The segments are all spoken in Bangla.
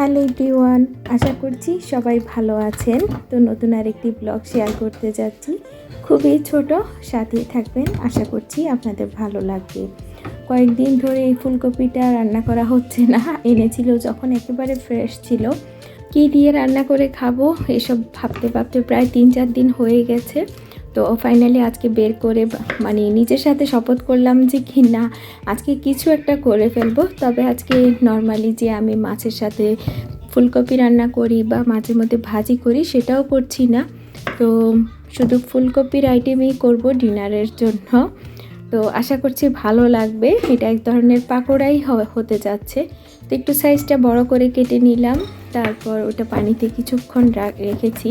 হ্যালো এভরিওয়ান, আশা করছি সবাই ভালো আছেন। তো নতুন আরেকটি ব্লগ শেয়ার করতে যাচ্ছি। খুবই ছোট সাথে থাকবেন। আশা করছি আপনাদের ভালো লাগবে। কয়েকদিন ধরে এই ফুলকপিটা রান্না করা হচ্ছে না। এনেছিল যখন একেবারে ফ্রেশ ছিল। কী দিয়ে রান্না করে খাব, এসব ভাবতে ভাবতে প্রায় তিন চার দিন হয়ে গেছে। তো ফাইনালি আজকে বের করে মানে নিজের সাথে শপথ করলাম যে কি না আজকে কিছু একটা করে ফেলব। তবে আজকে নর্মালি যে আমি মাছের সাথে ফুলকপি রান্না করি বা মাঝে মধ্যে ভাজি করি সেটাও করছি না। তো শুধু ফুলকপির আইটেমই করব ডিনারের জন্য। তো আশা করছি ভালো লাগবে। এটা এক ধরনের পাকোড়াই হতে যাচ্ছে। তো একটু সাইজটা বড় করে কেটে নিলাম। তারপর ওটা পানিতে কিছুক্ষণ রেখেছি।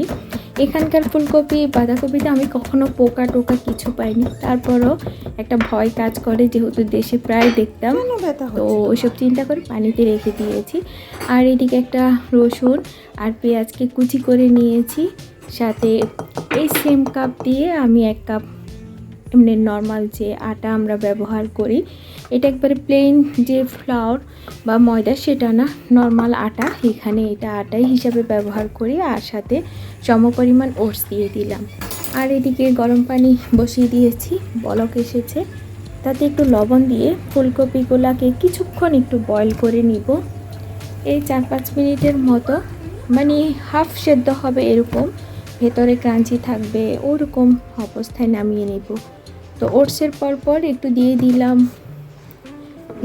এখানকার ফুলকপি বাঁধাকপিতে আমি কখনো পোকা টোকা কিছু পাইনি। তারপরও একটা ভয় কাজ করে যেহেতু দেশে প্রায় দেখতাম। তো ওইসব চিন্তা করে পানিতে রেখে দিয়েছি। আর এদিকে একটা রসুন আর পেঁয়াজকে কুচি করে নিয়েছি। সাথে এই সেম কাপ দিয়ে আমি এক কাপ এমনি নর্মাল যে আটা আমরা ব্যবহার করি। এটা একবারে প্লেন যে ফ্লাওয়ার বা ময়দা, সেটা না নর্মাল আটা। এখানে এটা আটাই হিসাবে ব্যবহার করি আর সাথে সমপরিমাণ ওটস দিয়ে দিলাম। আর এদিকে গরম পানি বসিয়ে দিয়েছি, বলক এসেছে। তাতে একটু লবণ দিয়ে ফুলকপিগুলোকে কিছুক্ষণ একটু বয়ল করে নিব। এই চার পাঁচ মিনিটের মতো মানে হাফ সেদ্ধ হবে এরকম, ভেতরে ক্রাঞ্চি থাকবে, ওরকম অবস্থায় নামিয়ে নেব। তো ওটসের পর পর একটু দিয়ে দিলাম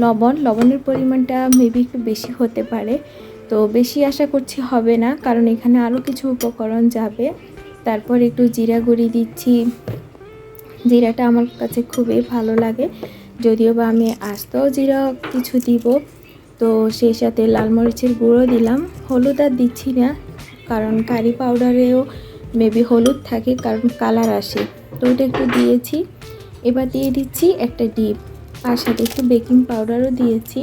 লবণ, লবণের পরিমাণটা মেবি একটু বেশি হতে পারে। তো বেশি আশা করছি হবে না, কারণ এখানে আরও কিছু উপকরণ যাবে। তারপর একটু জিরা গুঁড়ি দিচ্ছি। জিরাটা আমার কাছে খুবই ভালো লাগে। যদিও বা আমি আস্তেও জিরা কিছু দিব, তো সেই সাথে লাল মরিচের গুঁড়ো দিলাম। হলুদ আর দিচ্ছি না, কারণ কারি পাউডারেও মেবি হলুদ থাকে, কারণ কালার আসে। তো ওটা একটু দিয়েছি। এবার দিয়ে দিচ্ছি একটা ডিপ। আর সাথে একটু বেকিং পাউডারও দিয়েছি।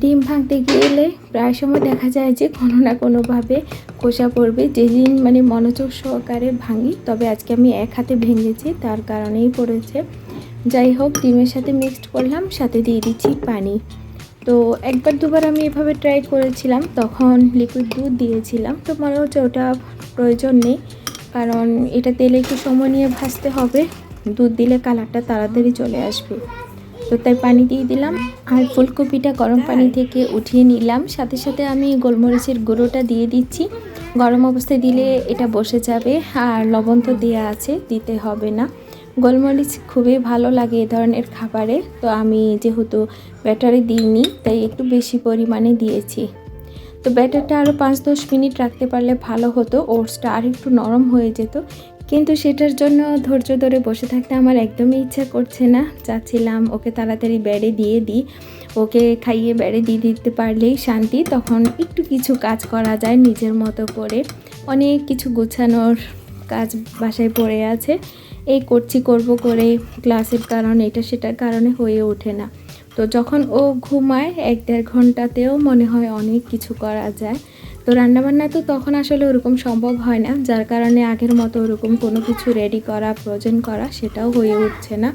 ডিম ভাঙতে গেলে প্রায় সময় দেখা যায় যে কোনো না কোনোভাবে খোসা পড়বে। যেদিন মানে মনোযোগ সহকারে ভাঙি, তবে আজকে আমি এক হাতে ভেঙেছি, তার কারণেই পড়েছে। যাই হোক, ডিমের সাথে মিক্সড করলাম, সাথে দিয়ে দিচ্ছি পানি। তো একবার দুবার আমি এভাবে ট্রাই করেছিলাম, তখন লিকুইড দুধ দিয়েছিলাম। তো মনে হচ্ছে ওটা প্রয়োজন নেই, কারণ এটা তেলে একটু সময় নিয়ে ভাজতে হবে। দুধ দিলে কালারটা তাড়াতাড়ি চলে আসবে। তো তাই পানি দিয়ে দিলাম আর ফুলকপিটা গরম পানি থেকে উঠিয়ে নিলাম। সাথে সাথে আমি গোলমরিচের গুঁড়োটা দিয়ে দিচ্ছি। গরম অবস্থায় দিলে এটা বসে যাবে আর লবণ তো দেওয়া আছে, দিতে হবে না। গোলমরিচ খুবই ভালো লাগে এ ধরনের খাবারে। তো আমি যেহেতু ব্যাটারে দিইনি, তাই একটু বেশি পরিমাণে দিয়েছি। তো ব্যাটারটা আরও পাঁচ দশ মিনিট রাখতে পারলে ভালো হতো। ওটসটা আর একটু নরম হয়ে যেত। কিন্তু সেটার জন্য ধৈর্য ধরে বসে থাকতে আমার একদমই ইচ্ছা করছে না। চাচ্ছিলাম ওকে তাড়াতাড়ি বেড়ে দিয়ে দিই। ওকে খাইয়ে বেড়ে দিয়ে দিতে পারলেই শান্তি। তখন একটু কিছু কাজ করা যায় নিজের মতো করে। অনেক কিছু গুছানোর কাজ বাসায় পড়ে আছে। এই করছি, করব করে ক্লাসের কারণে, এটা সেটার কারণে হয়ে ওঠে না। তো যখন ও ঘুমায়, এক দেড় ঘন্টাতেও মনে হয় অনেক কিছু করা যায়। তো রান্নাবান্না তো তখন আসলে ওরকম সম্ভব হয় না। যার কারণে আগের মতো ওরকম কোনো কিছু রেডি করা প্রয়োজন করা সেটাও হয়ে উঠছে না।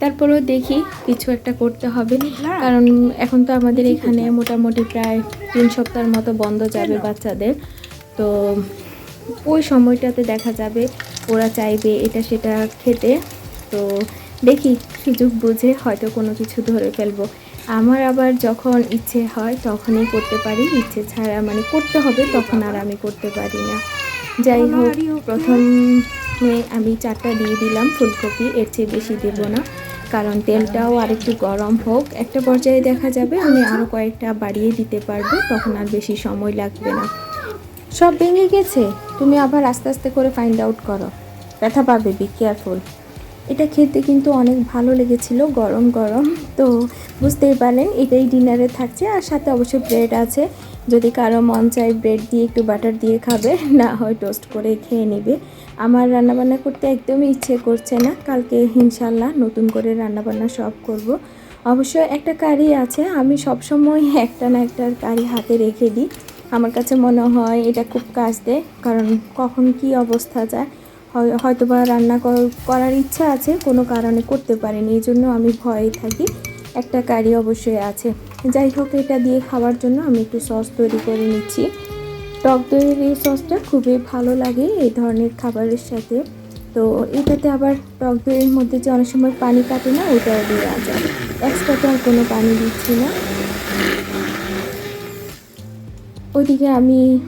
তারপরেও দেখি কিছু একটা করতে হবে। কারণ এখন তো আমাদের এখানে মোটামুটি প্রায় তিন সপ্তাহের মতো বন্ধ যাবে বাচ্চাদের। তো ওই সময়টাতে দেখা যাবে ওরা চাইবে এটা সেটা খেতে। তো দেখি সুযোগ বুঝে হয়তো কোনো কিছু ধরে ফেলব। আমার আবার যখন ইচ্ছে হয় তখনই করতে পারি। ইচ্ছে ছাড়া মানে করতে হবে তখন আর আমি করতে পারি না। যাই হোক প্রথমে আমি চারটা দিয়ে দিলাম ফুলকপি। এর চেয়ে বেশি দেব না কারণ তেলটাও আরেকটু গরম হোক। একটা পর্যায়ে দেখা যাবে আমি আরও কয়েকটা বাড়িয়ে দিতে পারব তখন আর বেশি সময় লাগবে না। সব ভেঙে গেছে। তুমি আবার আস্তে আস্তে করে ফাইন্ড আউট করো। ব্যথা পাবে বি কেয়ারফুল এটা খেতে কিন্তু অনেক ভালো লেগেছিল, গরম গরম। তো বুঝতেই পারলেন, এটাই ডিনারে থাকছে। আর সাথে অবশ্যই ব্রেড আছে। যদি কারও মন চায় ব্রেড দিয়ে একটু বাটার দিয়ে খাবে, না হয় টোস্ট করে খেয়ে নেবে। আমার রান্নাবান্না করতে একদমই ইচ্ছে করছে না। কালকে ইনশাল্লাহ নতুন করে রান্নাবান্না সব করব। অবশ্য একটা কারি আছে। আমি সবসময় একটা না একটা কারি হাতে রেখে দিই। আমার কাছে মনে হয় এটা খুব কাজ দেয়। কারণ কখন কি অবস্থা যায় হয়তো বা রান্না কর- করার ইচ্ছা আছে, কোনো কারণে করতে পারিনি, এই জন্য আমি ভয়ে থাকি। একটা কারি অবশ্যই আছে। যাই হোক, এটা দিয়ে খাওয়ার জন্য আমি একটু সস তৈরি করে নিচ্ছি। টক দইয়ের এই সসটা খুবই ভালো লাগে এই ধরনের খাবারের সাথে। তো এটাতে আবার টক দইয়ের মধ্যে যে অনেক সময় পানি কাটে না, ওটাও দেওয়া যায়। এক্সট্রাতে আর কোনো পানি দিচ্ছি না। ওইদিকে আমি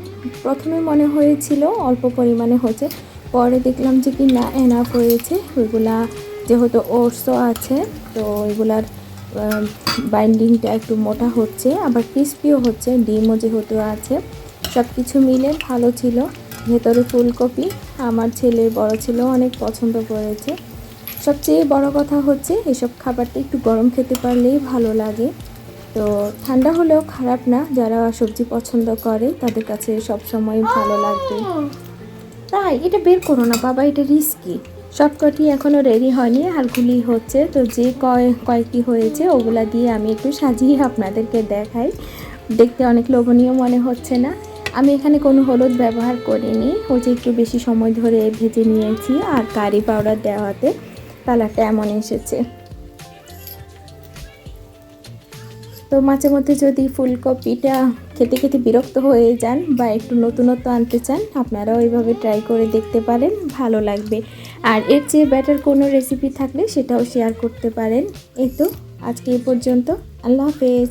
প্রথমে মনে হয়েছিল, অল্প পরিমাণে হচ্ছে পরে দেখলাম যে কি না এনাফ হয়েছে। ওইগুলা যেহেতু ওটসও আছে, তো ওইগুলার বাইন্ডিংটা একটু মোটা হচ্ছে, আবার ক্রিস্পিও হচ্ছে, ডিমও যেহেতু আছে সব কিছু মিলে ভালো ছিল। ভেতরে ফুলকপি, আমার ছেলে বড় ছেলেও অনেক পছন্দ করেছে। সবচেয়ে বড় কথা হচ্ছে, এসব খাবারটা একটু গরম খেতে পারলেই ভালো লাগে। তো ঠান্ডা হলেও খারাপ না, যারা সবজি পছন্দ করে, তাদের কাছে সব সময় ভালো লাগবে। তাই, এটা বের করো না, বাবা, এটা রিস্কি সবকটি এখনও রেডি হয়নি আরগুলি হচ্ছে, তো যে কয় কয়েকটি হয়েছে, ওগুলা দিয়ে আমি একটু সাজিয়ে আপনাদেরকে দেখাই। দেখতে অনেক লোভনীয় মনে হচ্ছে না। আমি এখানে কোনো হলুদ ব্যবহার করিনি, ওই যে একটু বেশি সময় ধরে ভেজে নিয়েছি, আর কারি পাউডার দেওয়াতে কালারটা এমন এসেছে। তো মাঝে মধ্যে যদি ফুলকপিটা খেতে খেতে বিরক্ত হয়ে যান বা একটু নতুনত্ব আনতে চান, আপনারাও এইভাবে ট্রাই করে দেখতে পারেন, ভালো লাগবে। আর এর চেয়ে বেটার কোনো রেসিপি থাকলে সেটাও শেয়ার করতে পারেন। এই তো, আজকে এ পর্যন্ত। আল্লাহ হাফেজ।